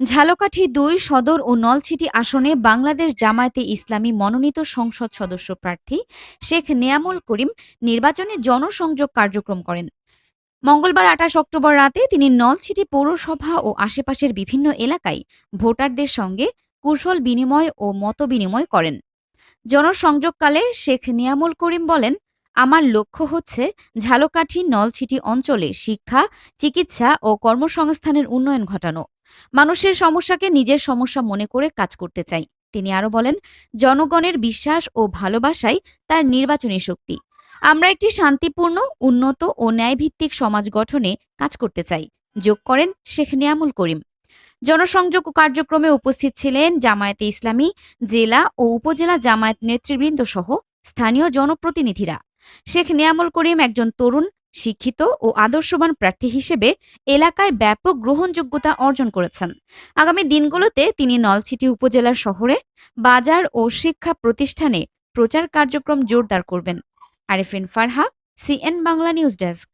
ঝালকাঠি দুই সদর ও নলছিটি আসনে বাংলাদেশ জামায়াতে ইসলামী মনোনীত সংসদ সদস্য প্রার্থী শেখ নেয়ামুল করিম নির্বাচনে জনসংযোগ কার্যক্রম করেন। মঙ্গলবার আঠাশ অক্টোবর রাতে তিনি নলছিটি পৌরসভা ও আশেপাশের বিভিন্ন এলাকায় ভোটারদের সঙ্গে কুশল বিনিময় ও মত বিনিময় করেন। জনসংযোগকালে শেখ নিয়ামুল করিম বলেন, আমার লক্ষ্য হচ্ছে ঝালকাঠি নলছিটি অঞ্চলে শিক্ষা, চিকিৎসা ও কর্মসংস্থানের উন্নয়ন ঘটানো। মানুষের সমস্যাকে নিজের সমস্যা মনে করে কাজ করতে চাই। তিনি আরও বলেন, জনগণের বিশ্বাস ও ভালোবাসাই তার নির্বাচনী শক্তি। আমরা একটি শান্তিপূর্ণ, উন্নত ও ন্যায়ভিত্তিক সমাজ গঠনে কাজ করতে চাই। যোগ করেন শেখ নিয়ামুল করিম। জনসংযোগ কার্যক্রমে উপস্থিত ছিলেন জামায়াতে ইসলামী, জেলা ও উপজেলা জামায়াত নেতৃবৃন্দ সহ স্থানীয় জনপ্রতিনিধিরা। শেখ নিয়ামুল করিম একজন তরুণ শিক্ষিত ও আদর্শবান প্রার্থী হিসেবে এলাকায় ব্যাপক গ্রহণযোগ্যতা অর্জন করেছেন। আগামী দিনগুলোতে তিনি নলছিটি উপজেলার শহরে বাজার ও শিক্ষা প্রতিষ্ঠানে প্রচার কার্যক্রম জোরদার করবেন। Arifin Farha, CN Bangla News Desk.